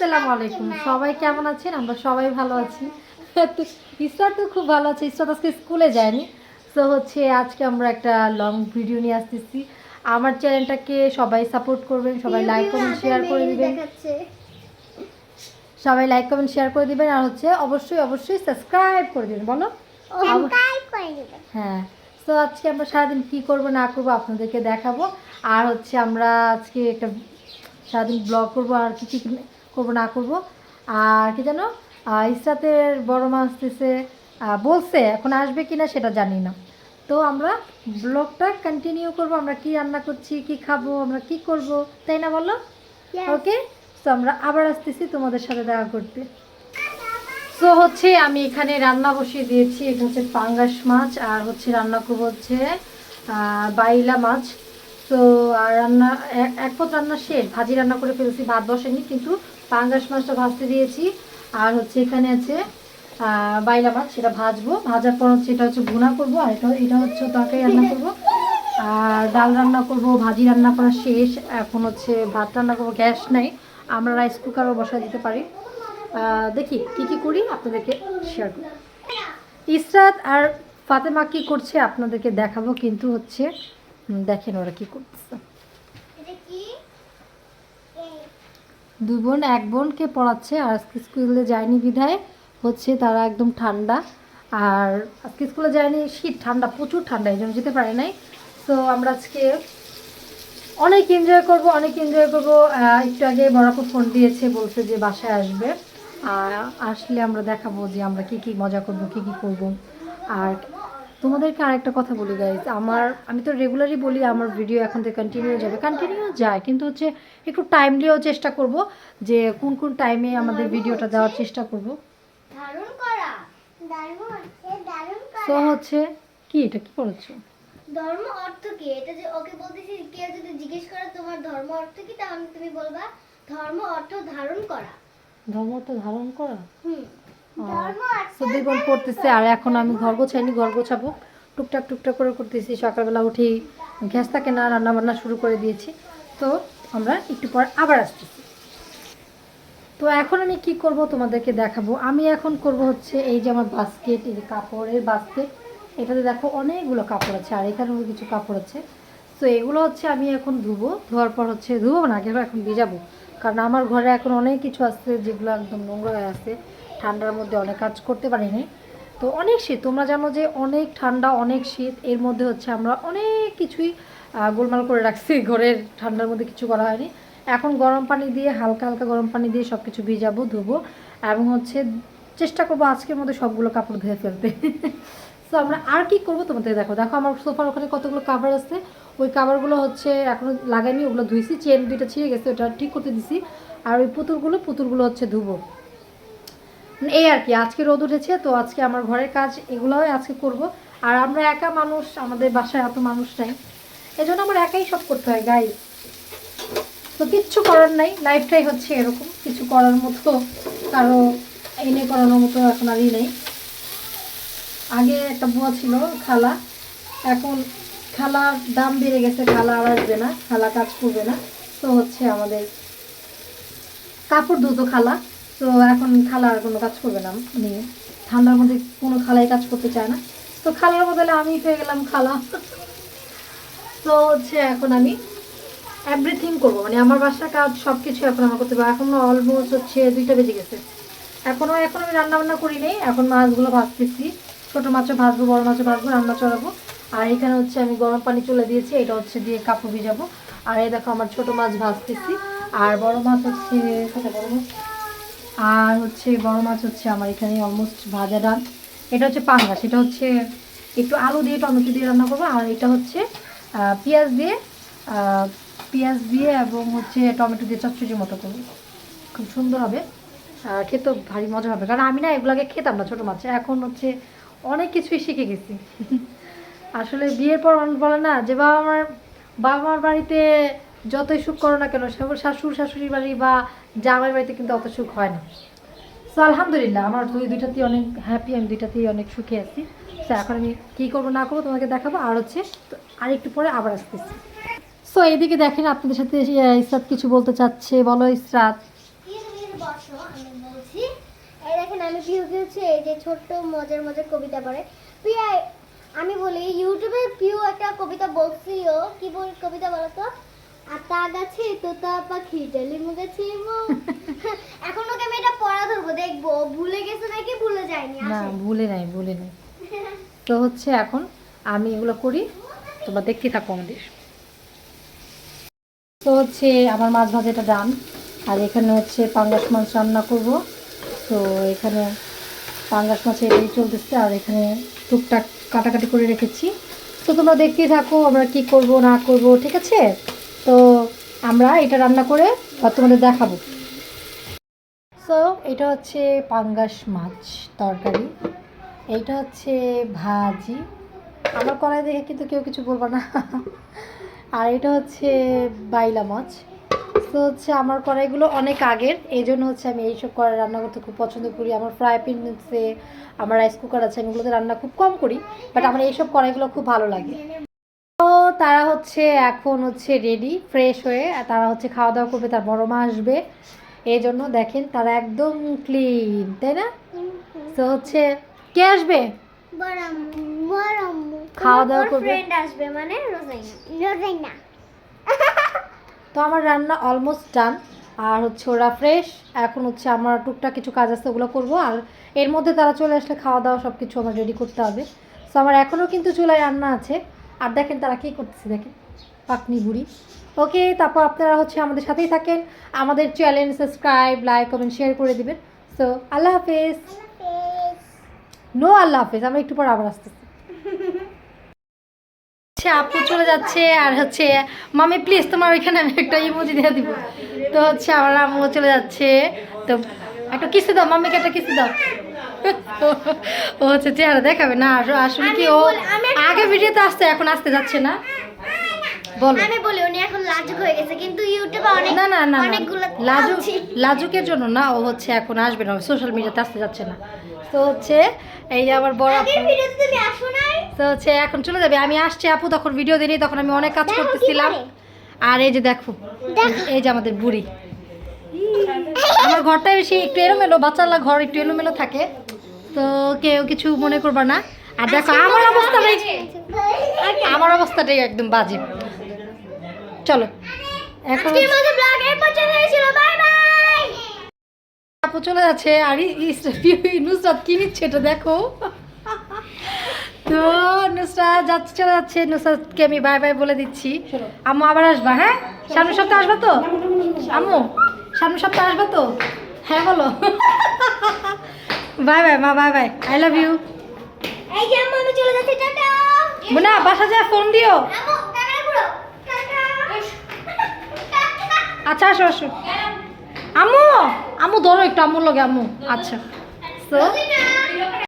আসসালামু আলাইকুম। সবাই কেমন আছেন? আমরা সবাই ভালো আছি। তো ইসরাত তো খুব ভালো আছে। ইসরাত আজকে স্কুলে যায়নি। তো হচ্ছে আজকে আমরা একটা লং ভিডিও নিয়ে আসতেছি। আমার চ্যানেলটাকে সবাই সাপোর্ট করবেন সবাই লাইক কমেন্ট শেয়ার করে দিবেন। সবাই লাইক কমেন্ট শেয়ার করে দিবেন। আর হচ্ছে অবশ্যই অবশ্যই সাবস্ক্রাইব করে দিবেন। বলো। হ্যাঁ। তো আজকে আমরা সারাদিন কী করব না করব আপনাদেরকে দেখাবো। আর হচ্ছে আমরা আজকে একটা সারাদিন ব্লগ করব। আর কী কী করব না করব। আর কি জানো? ইসরাতের বড় মা আসতেছে বলছে এখন আসবে কি না সেটা জানি না। তো আমরা ব্লগটা কন্টিনিউ করব আমরা কি রান্না করছি কি খাব আমরা কি করব তাই না বলো? ওকে তো আমরা আবার আসতেছি তোমাদের সাথে দেখা করতে। তো হচ্ছে আমি এখানে রান্না বসিয়ে দিয়েছি এটা হচ্ছে পাঙ্গাস মাছ আর হচ্ছে রান্না করব হচ্ছে আহ, বাইলা মাছ। তো আর রান্না এক পথ রান্না শেষ ভাজি রান্না করে ফেলছি ভাত বসেনি কিন্তু পাঙ্গাস মাছটা ভাজতে দিয়েছি। আর হচ্ছে এখানে আছে বাইলা মাছ সেটা ভাজবো। ভাজার পর হচ্ছে এটা হচ্ছে ভুনা করব, আর এটা এটা হচ্ছে তরকারি রান্না করব। আর ডাল রান্না করব, ভাজি রান্না করা শেষ। এখন হচ্ছে ভাত রান্না করব, গ্যাস নাই। আমরা রাইস কুকারও বসায় দিতে পারি। দেখি কি কি করি, আপনাদেরকে শেয়ার করি। ইসরাত আর ফাতেমা কী করছে, আপনাদেরকে দেখাবো। কিন্তু হচ্ছে দেখেন ওরা কী করতেছে। দুই বোন, এক বোনকে পড়াচ্ছে। আর আজকে স্কুলে যায়নি বিধায়, হচ্ছে তারা একদম ঠান্ডা। আর আজকে স্কুলে যায়নি, শীত, ঠান্ডা, প্রচুর ঠান্ডা, এই জন্য যেতে পারে নাই। তো আমরা আজকে অনেক এনজয় করব, অনেক এনজয় করব। একটু আগে বরাকু ফোন দিয়েছে, বলছে যে বাসায় আসবে। আর আসলে আমরা দেখাবো যে আমরা কি কি মজা করব, কি কি করব। আর তোমাদেরকে আরেকটা কথা বলি গাইজ আমার আমি তো রেগুলারই বলি আমার ভিডিও এখন থেকে কন্টিনিউ যাবে। কন্টিনিউ যায় কিন্তু হচ্ছে একটু টাইমলিও চেষ্টা করব যে কোন কোন টাইমে আমাদের ভিডিওটা দেওয়ার চেষ্টা করব। তো হচ্ছে কি এটা কি করেছ? ধর্ম অর্থ কি? এটা যে ওকে বলতেছি কেউ যদি জিজ্ঞেস করে তোমার ধর্ম অর্থ কি তাহলে তুমি বলবা ধর্ম অর্থ ধারণ করা। ধর্ম তো ধারণ করা? হুম। অর্থ দুই পড়তেছে, আর এখন আমি ঘর গোছাইনি, ঘর গোছাবো। টুকটাক টুকটাক করে করতেছি। সকালবেলা উঠেই না রান্না বান্না শুরু করে দিয়েছি। তো আমরা একটু পর আবার আসতেছি। তো এখন আমি কি করব তোমাদেরকে দেখাবো। আমি এখন করব হচ্ছে এই যে আমার বাস্কেট এই যে কাপড়ের বাস্কেট এটাতে দেখো অনেকগুলো কাপড় আছে, আর এখানেও কিছু কাপড় আছে। তো এগুলো হচ্ছে আমি এখন ধুবো। ধোয়ার পর হচ্ছে ধুবো না, আগে এখন ভিজাবো। কারণ আমার ঘরে এখন অনেক কিছু আছে যেগুলো একদম নোংরা হয়ে আছে। ঠান্ডার মধ্যে অনেক কাজ করতে পারিনি। তো অনেক শীত, তোমরা জানো যে অনেক ঠান্ডা, অনেক শীত, এর মধ্যে হচ্ছে আমরা অনেক কিছুই গোলমাল করে রাখছি। ঘরের ঠান্ডার মধ্যে কিছু করা হয়নি। এখন গরম পানি দিয়ে, হালকা হালকা গরম পানি দিয়ে সব কিছু ভিজাবো, ধুবো এবং হচ্ছে চেষ্টা করব আজকের মধ্যে সবগুলো কাপড় ধুয়ে ফেলতে। তো আমরা আর কি করব তোমাদের দেখো। দেখো, আমার সোফার ওখানে কতগুলো কাভার আছে। ওই কাভারগুলো হচ্ছে এখনও লাগাইনি, ওগুলো ধুইছি। চেন দুইটা ছিঁড়ে গেছে, ওটা ঠিক করতে দিছি। আর ওই পুতুলগুলো পুতুলগুলো হচ্ছে ধুবো। এই আর কি, আজকে রোদ উঠেছে, তো আজকে আমার ঘরের কাজ এগুলোই আজকে করব। আর আমরা একা মানুষ, আমাদের বাসায় এত মানুষ নাই। এই জন্য আমার একাই সব করতে হয় গাই তো কিচ্ছু করার নাই লাইফটাই হচ্ছে এরকম, কিছু করার মতো কারও এনে করানোর মতো এখন আর ই নেই। আগে একটা বুয়া ছিল, খালা। এখন খালার দাম বেড়ে গেছে, খালা আর আসবে না, খালা কাজ করবে না। তো হচ্ছে আমাদের কাপড় ধুতো খালা। তো এখন খালা আর কোনো কাজ করবে না মানে ঠান্ডার মধ্যে কোনো খালাই কাজ করতে চায় না। তো খালার বদলে আমি পেয়ে গেলাম খালা। তো হচ্ছে এখন আমি এভরিথিং করব। মানে আমার বাসার কাজ সব কিছু এখন আমার করতে পারব এখন অলমোস্ট হচ্ছে দুইটা বেজে গেছে। এখনও এখন আমি রান্না বান্না করি নেই। এখন মাছগুলো ভাজতেছি। ছোটো মাছও ভাজবো, বড় মাছও ভাজবো, রান্না চড়াবো। আর এখানে হচ্ছে আমি গরম পানি চলে দিয়েছি। এটা হচ্ছে দিয়ে কাপড় ভিজাবো। আর এই দেখো আমার ছোটো মাছ ভাজতেছি। আর বড় মাছ হচ্ছে আর হচ্ছে বড় মাছ হচ্ছে আমার এখানে অলমোস্ট ভাজা ডাল। এটা হচ্ছে পাঙ্গাস সেটা হচ্ছে একটু আলু দিয়ে টমেটো দিয়ে রান্না করব, আর এটা হচ্ছে পেঁয়াজ দিয়ে পেঁয়াজ দিয়ে এবং হচ্ছে টমেটো দিয়ে চচ্চড়ির মতো করব। খুব সুন্দর হবে খেতেও ভারী মজা হবে। কারণ আমি না এগুলোকে খেতাম না ছোটো মাছ, এখন হচ্ছে অনেক কিছুই শিখে গেছি। আসলে বিয়ের পর মানুষ বলে না যে বাবা আমার বাবা মার বাড়িতে যতই সুখ করো না কেন শাশুড় শাশুড়ি বাড়ি বা জামাই বাড়িতে কিন্তু অত সুখ হয় না। সো আলহামদুলিল্লাহ, আমার দুই দুইটাতেই অনেক হ্যাপি আমি দুইটাতেই অনেক সুখে আছি। তো এখন আমি কী করব, না করব তোমাকে দেখাবো। আর হচ্ছে আর একটু পরে আবার আসতেছি। সো এদিকে দেখেন, আপনাদের সাথে ইসরাত কিছু বলতে চাচ্ছে। বলো, ইসরাত। তুমি আমি পিহুকে হচ্ছে এই যে ছোট্ট, মজার মজার কবিতা পড়ে। প্রিয়া, আমি বলি, ইউটিউবে পিউ একটা কবিতা বলছিও কি বল কবিতা বলো তো? আতা গাছে তোতা পাখি ডালিম গাছে মৌ। এখন ওকে আমি এটা পড়া ধরবো দেখব ভুলে গেছে নাকি ভুলে যায়নি না ভুলে নাই ভুলে নাই। তো হচ্ছে এখন আমি এগুলো করি তোমরা দেখতে থাকো আমাদের। তো হচ্ছে আমার মাছ ভাজাটা ডান আর এখানে হচ্ছে পাঙ্গাস মাছ রান্না করব। তো এখানে পাঙ্গাস মাছ এটাই চলতেছে আর এখানে টুকটাক কাটাকাটি করে রেখেছি। তো তোমরা দেখতেই থাকো আমরা কি করব না করব ঠিক আছে? তো আমরা এটা রান্না করে তোমাদের দেখাবো। সো এটা হচ্ছে পাঙ্গাস মাছ তরকারি। এইটা হচ্ছে ভাজি। আমার কড়াই দেখে কিন্তু কেউ কিছু বলব না। আর এটা হচ্ছে বাইলা মাছ। তো হচ্ছে আমার কড়াইগুলো অনেক আগের। এই জন্য হচ্ছে আমি এইসব কড়াই রান্না করতে খুব পছন্দ করি। আমার ফ্রাই প্যান আছে আমার রাইস কুকার আছে, আমি এগুলোতে রান্না খুব কম করি। বাট আমার এইসব কড়াইগুলো খুব ভালো লাগে। তারা হচ্ছে এখন হচ্ছে রেডি ফ্রেশ হয়ে তারা হচ্ছে খাওয়া দাওয়া করবে তার বড় মা আসবে। এই জন্য দেখেন তারা একদম ক্লিন তাই না? তো হচ্ছে কে আসবে। খাওয়া দাওয়া করবে? আসবে মানে তো আমার রান্না অলমোস্ট ডান আর হচ্ছে ওরা ফ্রেশ এখন হচ্ছে আমার টুকটাক কিছু কাজ আছে ওগুলো করব। আর এর মধ্যে তারা চলে আসলে খাওয়া দাওয়া সব কিছু আমার রেডি করতে হবে। তো আমার এখনও কিন্তু চুলায় রান্না আছে। আর দেখেন তারা কী করতেছে, দেখেন, পাকনি বুড়ি। ওকে তারপর আপনারা হচ্ছে আমাদের সাথেই থাকেন। আমাদের channel subscribe like comment share করে দিবেন। সো আল্লাহ হাফেজ। নো আল্লাহ হাফেজ, আমরা একটু পর আবার আসতেছি। হচ্ছে আপু চলে যাচ্ছে, আর হচ্ছে, মামি প্লিজ তোমার ওইখানে আমি একটা ইমোজি দিয়ে দিব। তো হচ্ছে, আমার আম্মু চলে যাচ্ছে। তো একটা কিসে দাও মাম্মিকে একটা কিসে দাও। ও হচ্ছে চেহারা দেখাবে না, আস- আসলে কি ও আগে ভিডিওতে আসতে এখন আসতে যাচ্ছে না। বলো। আমি বলি উনি এখন লাজুক হয়ে গেছে কিন্তু ইউটিউবে অনেক না না না। লাজুক লাজুকের জন্য না ও হচ্ছে এখন আসবে না সোশ্যাল মিডিয়াতে আসতে যাচ্ছে না। তো হচ্ছে এই যে আমার বড় তো হচ্ছে এখন চলে যাবে। আমি আসছি আপু তখন ভিডিও দিই তখন আমি অনেক কাজ করতেছিলাম। আর এই যে দেখো দেখো। এই যে আমাদের বুড়ি। আমার ঘরটা বেশি একটু এলোমেলো বাচ্চারা ঘর একটু এলোমেলো থাকে। তো কেউ কিছু মনে করবা না। আর দেখো আমার অবস্থাটাই আমার অবস্থাটাই একদম বাজে। চলো। এখন আপু চলে যাচ্ছে আর নুসরাত কি নিচ্ছে এটা দেখো? তো নুসরাত যাচ্ছে চলে যাচ্ছে। নুসরাতকে আমি বাই বাই বলে দিচ্ছি। আম্মু আবার আসবা হ্যাঁ? সামনের সপ্তাহে আসবা তো? আম্মু সামনের সপ্তাহে আসবা তো? হ্যাঁ বলো। বাই বাই মা bye bye I love you এই যে আম্মু আমি চলে যাচ্ছি টাটা। মুনা বাসা যা ফোন দিও। আচ্ছা আসো আসো। আম্মু আম্মু ধরো একটু আম্মুর লগে আম্মু। আচ্ছা। তো? টাটা